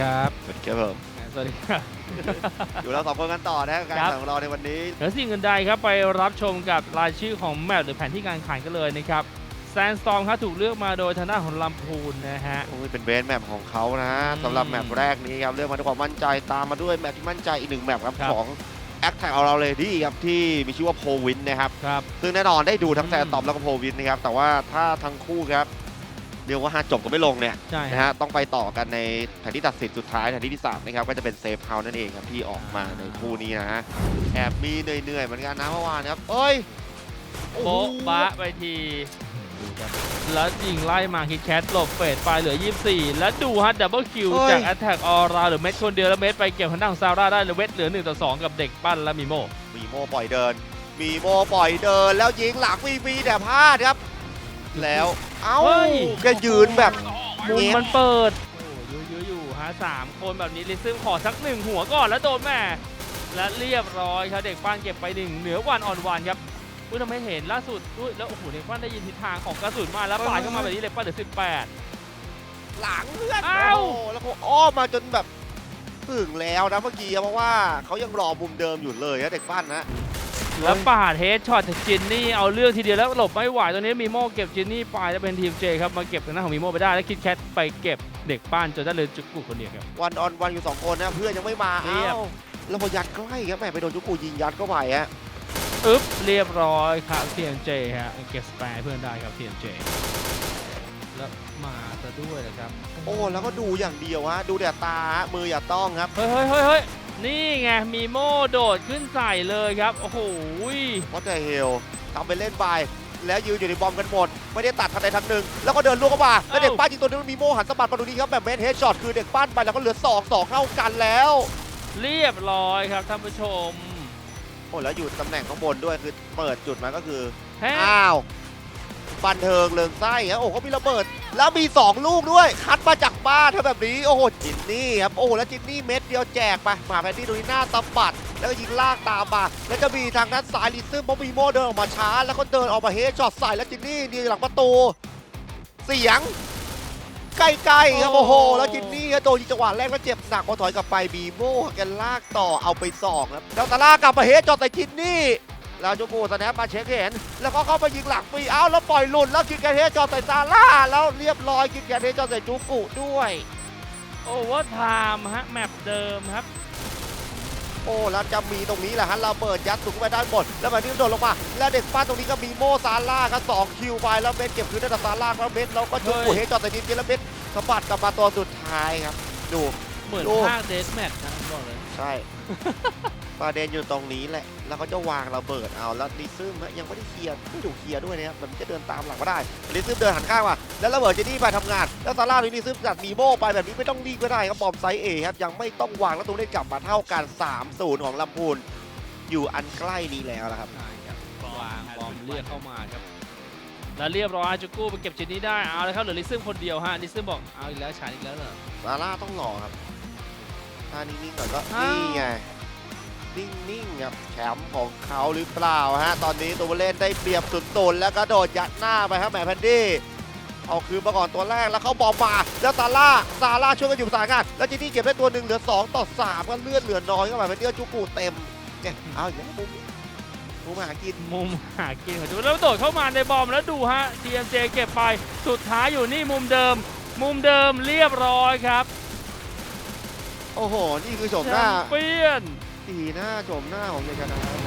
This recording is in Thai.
ครับสวัสดีครับผมสวัสดีครับ อยู่เราสองคนกันต่อนะครับการครับแข่งของเราในวันนี้เดี๋ยวสิ่งอื่นใดครับไปรับชมกับรายชื่อของแมตช์หรือแผนที่การแข่งกันเลยนะครับแซนสตอมครับถูกเลือกมาโดยทางด้านของลำพูนนะฮะ โอ้ยเป็นเบสแมปของเขานะอืมสำหรับแมปแรกนี้ครับเลือกมาด้วยความมั่นใจตามมาด้วยแมปที่มั่นใจอีกหนึ่งแมปครับครับ ของแอคแท็กเอาเราเลยดีครับที่มีชื่อว่าโพวินนะครับ ครับ ซึ่งแน่นอนได้ดูทั้งอืมแซนตอมแล้วก็โพวินนะครับแต่ว่าถ้าทั้งคู่ครับ เรียกว่าหาจบก็ไม่ลงเนี่ยใช่นะฮะฮะต้องไปต่อกันในแผนที่ตัดสินสุดท้ายแผนที่ที่สามนะครับก็จะเป็นเซฟเฮาส์นั่นเองครับที่ออกมาในคู่นี้นะฮะแอบมีเหนื่อยๆเหมือนกันนะเมื่อวานนะครับเอ้ยโอ้โหโบ๊ะบะไปทีดูครับแล้วยิงไล่มาคิดแคทหลบเฟดไปเหลือ 24 แล้วดูฮะดับเบิลคิวเฮ้ยจากแอตแทกออราหรือเม็ดคนเดียวแล้วเม็ดไปเก็บทางด้านของซาร่าได้เหลือเวทเหลือ 1 ต่อ 2 กับเด็กปั้นและมีโม มีโมปล่อยเดิน มีโมปล่อยเดิน แล้วยิงหลังฟรีๆแต่พลาดครับ แล้ว เอ้าเฮ้ย แกยืนแบบมุมมันเปิดโอ้ยยื้อๆอยู่ฮะสามคนแบบนี้ลิซึมขอสักหนึ่งหัวก่อนแล้วโดนแม่และเรียบร้อยครับเด็กปั้นเก็บไปหนึ่งเหนือวันอ่อนวันครับอุ้ยทำไมเห็นล่าสุดอุ้ยแล้วโอ้โหเด็กปั้นได้ยินทิศทางของกระสุนมาแล้วปาดเข้ามาแบบนี้เด็กปั้นเหลือ18หลังเลื่อนอ้าวโอ้แล้วก็อ้อมมาจนแบบถึงแล้วนะเมื่อกี้เพราะว่าเขายังรอมุมเดิมอยู่เลยนะเด็กปั้นนะ แล้วปาดเฮดช็อตจากจินนี่เอาเรื่องทีเดียวแล้วหลบไม่ไหวตอนนี้มีโม่เก็บจินนี่ไปแล้วเป็นทีมเจครับมาเก็บทางด้านของมีโม่ไปได้แล้วคิดแคทไปเก็บเด็กป้านจนได้เลยจุกกุคนเดียวครับวันออนวันอยู่สองคนนะเพื่อนยังไม่มาเรียบเอ้าแล้วพอยัดใกล้ครับแหม่ไปโดนจุกูยิงยัดเข้าไปฮะอึ๊บเรียบร้อยครับทีมเจฮะเก็บสแปร์ให้เพื่อนได้ครับทีมเจแล้วมาซะด้วยนะครับ โอ้แล้วก็ดูอย่างเดียวฮะดูแต่ตาฮะมืออย่าต้องครับเฮ้ยเฮ้ยเฮ้ยเฮ้ย นี่ไงมีโม่โดดขึ้นใส่เลยครับ โอ้โหเพราะแต่เฮลทำไปเล่นไปแล้วยืนอยู่ในบอมกันหมด ไม่ได้ตัดทางใดทางหนึ่ง แล้วก็เดินล่วงเข้ามา แล้วเด็กป้านยิงตัวนึงมีโมหันสะบัดมาดูนี้ครับแบบเมนเฮดช็อตคือเด็กป้านไปแล้วก็เหลือสองสองเท่ากันแล้ว เรียบร้อยครับท่านผู้ชมโอ้แล้วอยู่ตำแหน่งข้างบนด้วยคือเปิดจุดมาก็คือแฮะอ้าวบันเทิงเริงไส้ครับโอ้เขามีระเบิด แล้วมี 2 ลูกด้วย คัดมาจากบ้านเธอแบบนี้ โอ้โห จินนี่ครับ โอ้โห แล้วจินนี่เม็ดเดียวแจกไป หมาแพนที่ตรงนี้หน้าตะปัด แล้วก็ยิงลากตามมา แล้วจะมีทางด้านซ้ายลิซึมเพราะมีโมเดินออกมาช้า แล้วก็เดินออกมาเฮดช็อตใส่แล้วจินนี่ดีหลังประตู เสียงใกล้ๆครับโอ้โห แล้วจินนี่ก็โดนยิงจังหวะแรกแล้วเจ็บหนักพอถอยกลับไปบีโม่แกลากต่อเอาไปสองครับแล้วตาล่ากลับมาเฮดช็อตใส่จินนี่ แล้วโจโกสแนปมาเช็คเห็น แล้วก็เข้ามายิงหลังฟรีเอาแล้วปล่อยหลุดแล้วกินแกนเทสจอใส่ซาร่าแล้วเรียบร้อยกินแกนเทสจอใส่จูกุด้วยโอเวอร์ไทม์ฮะ แมปเดิมครับ โอ้แล้วจะมีตรงนี้แหละฮะเราเปิดยัดสุดเข้าไปด้านบนแล้วแบบนี้โดดลงมา แล้วเด็กป้านตรงนี้ก็มีโมซาร่าครับสองคิวไปแล้วเบสเก็บคืนได้แต่ซาร่าแล้วเบสเราก็จูกุเฮ้ยเฮสจอใส่ทีมเจแล้วเบสสะบัดกลับมาตัวสุดท้ายครับ ดู เหมือนโอ้ ภาคเดสแมทนะผมบอกเลยใช่ ประเด็นอยู่ตรงนี้แหละ แล้วเขาจะวางระเบิดเอาแล้วลิซึมฮะยังไม่ได้เคลียร์ไม่ถูกเคลียร์ด้วยนะครับมันจะเดินตามหลังมาได้ลิซึมเดินหันข้างมาแล้วระเบิดเจนี่ไปทำงาน แล้วซาร่าลุยลิซึมจัดมีโม่ไปแบบนี้ไม่ต้องรีบก็ได้ครับบอมไซส์เอครับยังไม่ต้องวางแล้วตัวเล่นกลับมาเท่ากัน3-0ของลำพูนอยู่อันใกล้นี้แล้วนะครับใช่ครับวางบอมเรียกเข้ามาครับ แล้วเรียบร้อยจูกู้ไปเก็บจินนี่ได้ เอาเลยครับเหลือลิซึมคนเดียวฮะลิซึมบอกเอาอีกแล้วฉายอีกแล้วเหรอซาร่าต้องรอครับ ถ้านิ่งๆหน่อยก็อ้าวนี่ไง นิ่งๆครับแชมป์ของเขาหรือเปล่าฮะ ตอนนี้ตัวเล่นได้เปรียบสุดตนแล้วก็โดดยัดหน้าไปครับแหมแพนดี้เอาคืนมาก่อนตัวแรกแล้วเขาบอมมาแล้วซาร่าซาร่าช่วยกันอยู่สายงานแล้วจินนี่เก็บได้ตัวหนึ่งเหลือ 2 ต่อ 3 ก็เลือดเหลือน้อยก็แบบแพนดี้จุกูเต็มเนี่ยเอาอย่างนี้มุมมุมหากินมุมหากินของจูแล้วโดดเข้ามาในบอมแล้วดูฮะ DMJ เก็บไปสุดท้ายอยู่นี่มุมเดิม มุมเดิมเรียบร้อยครับ โอ้โห นี่คือโฉมแชหน้ามเปี้ยน สีหน้าโฉมหน้าของเยชนะครับ